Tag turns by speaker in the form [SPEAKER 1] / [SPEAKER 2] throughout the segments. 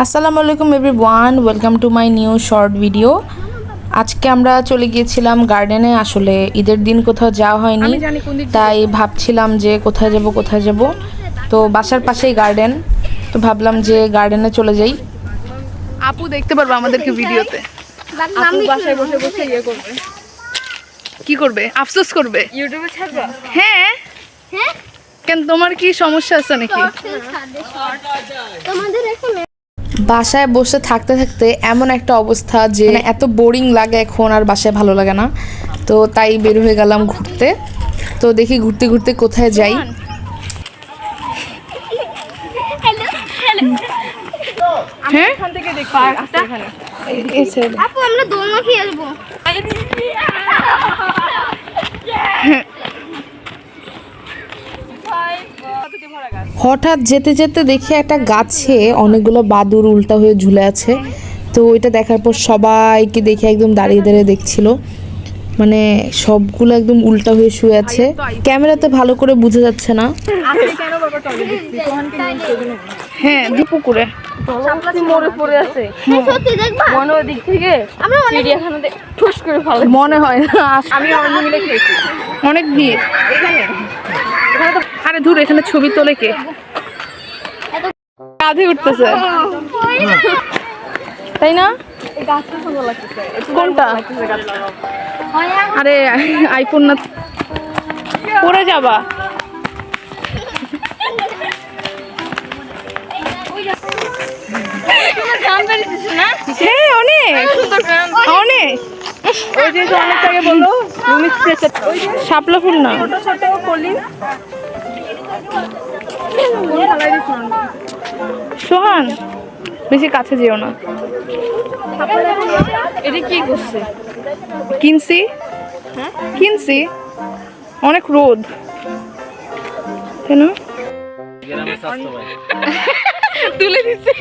[SPEAKER 1] আসসালামু আলাইকুম everyone welcome to my new short video. আজকে আমরা চলে গিয়েছিলাম গার্ডেনে আসলে ঈদের দিন কোথাও যাওয়া হয়নি। তাই ভাবছিলাম যে কোথায় যাব কোথায় যাব। তো বাসার পাশেই গার্ডেন তো ভাবলাম যে গার্ডেনে চলে যাই।
[SPEAKER 2] আপু দেখতে পারবে আমাদেরকে ভিডিওতে। আপু বাসায় বসে বসে ইয়ে করবে। কি করবে? আফসোস করবে?
[SPEAKER 3] ইউটিউবে ছাড়বা?
[SPEAKER 2] হ্যাঁ।
[SPEAKER 3] হ্যাঁ?
[SPEAKER 2] কেন তোমার কি সমস্যা আছে নাকি?
[SPEAKER 3] তোমাদের এখানে
[SPEAKER 1] বাসায় বসে থাকতে থাকতে এমন একটা অবস্থা যে মানে এত বোরিং লাগে এখন আর বাসায় ভালো লাগে না। তো তাই বের হয়ে গেলাম ঘুরতে। তো দেখি ঘুরতে ঘুরতে কোথায় যাই।
[SPEAKER 2] হ্যাঁ?
[SPEAKER 3] এখান থেকে দেখো এখানে।
[SPEAKER 4] আপু আমরা দোলনা খেলব
[SPEAKER 1] হঠাৎ যেতে যেতে দেখি একটা গাছে অনেকগুলো বাদুর উল্টা হয়ে ঝুলে আছে। তো ওইটা দেখার পর সবাইকে দেখে একদম দাঁড়িয়ে দাঁড়িয়ে দেখছিল। মানে সবগুলো একদম উল্টা হয়ে শুয়ে আছে। ক্যামেরাতে ভালো করে বোঝা যাচ্ছে না।
[SPEAKER 2] হ্যাঁ দুপুকুরে
[SPEAKER 3] মোড়ে পড়ে আছে
[SPEAKER 4] সত্যি দেখবা?
[SPEAKER 3] মনে ওই দিক থেকে
[SPEAKER 4] আমরা অনেক
[SPEAKER 3] চিড়িয়াখানাতে ঠুস করে ভালো
[SPEAKER 2] মনে হয় না।
[SPEAKER 3] আমি অন্য মিলে খেয়েছি।
[SPEAKER 2] অনেক ভিড়।
[SPEAKER 3] এখানে?
[SPEAKER 2] আরে দূর এখানে ছবি তোলে কে? কাঁধে উঠতেছে। তাই না? কোনটা? আরে আইফোন না পড়ে যাবা। অনেক। অনেক।
[SPEAKER 3] ওই যে অনেক আগে বলল রুমি স্প্রেসার
[SPEAKER 2] শাপলা ফুল না?
[SPEAKER 3] ছোট ছোট কলি
[SPEAKER 2] সোহান বেশি কাছে যেও না।
[SPEAKER 3] এটা কি করছে?
[SPEAKER 2] কিনছি কিনছি অনেক রোদ। কেন তুলে দিচ্ছে।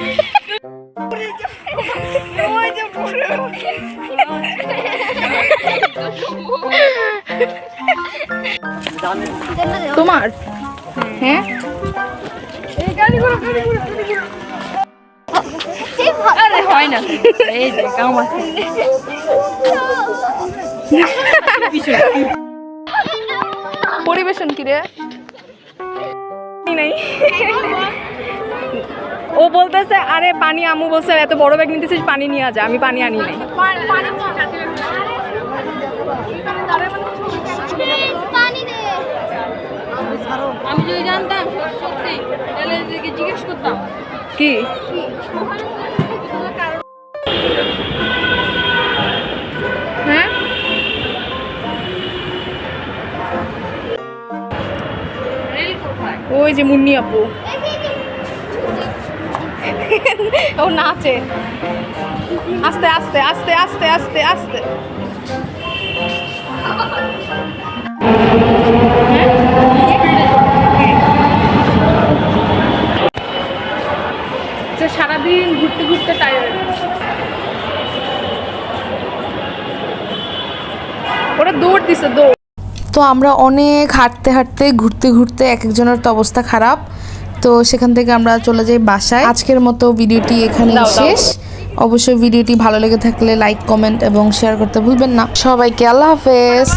[SPEAKER 2] তোমার? হ্যাঁ?
[SPEAKER 3] আরে, হয় না। এই
[SPEAKER 2] পরিবেশন কি রে?
[SPEAKER 3] নাই। ও বলতেছে, আরে, পানি আমু বলছে, এত বড় ব্যাগ নিতেছিস, পানি নিয়ে যা আমি পানি আনি নাই। জিজ্ঞেস করতাম।
[SPEAKER 2] কি? হ্যাঁ? ওই যে মুন্নি আপু। ও নাচে। আস্তে আস্তে আস্তে আস্তে আস্তে আস্তে। সারাদিন ঘুরতে ঘুরতে টায়ার্ড ওরা দৌড় দিছে দৌড়।
[SPEAKER 1] তো আমরা অনেক হাঁটতে হাঁটতে ঘুরতে ঘুরতে এক একজনের তো অবস্থা খারাপ। তো সেখান থেকে আমরা চলে যাই বাসায়। আজকের মতো ভিডিওটি এখানেই
[SPEAKER 2] দাও।
[SPEAKER 1] শেষ। অবশ্যই ভিডিওটি ভালো লেগে থাকলে লাইক কমেন্ট এবং শেয়ার করতে ভুলবেন না। সবাইকে আল্লাহ হাফেজ।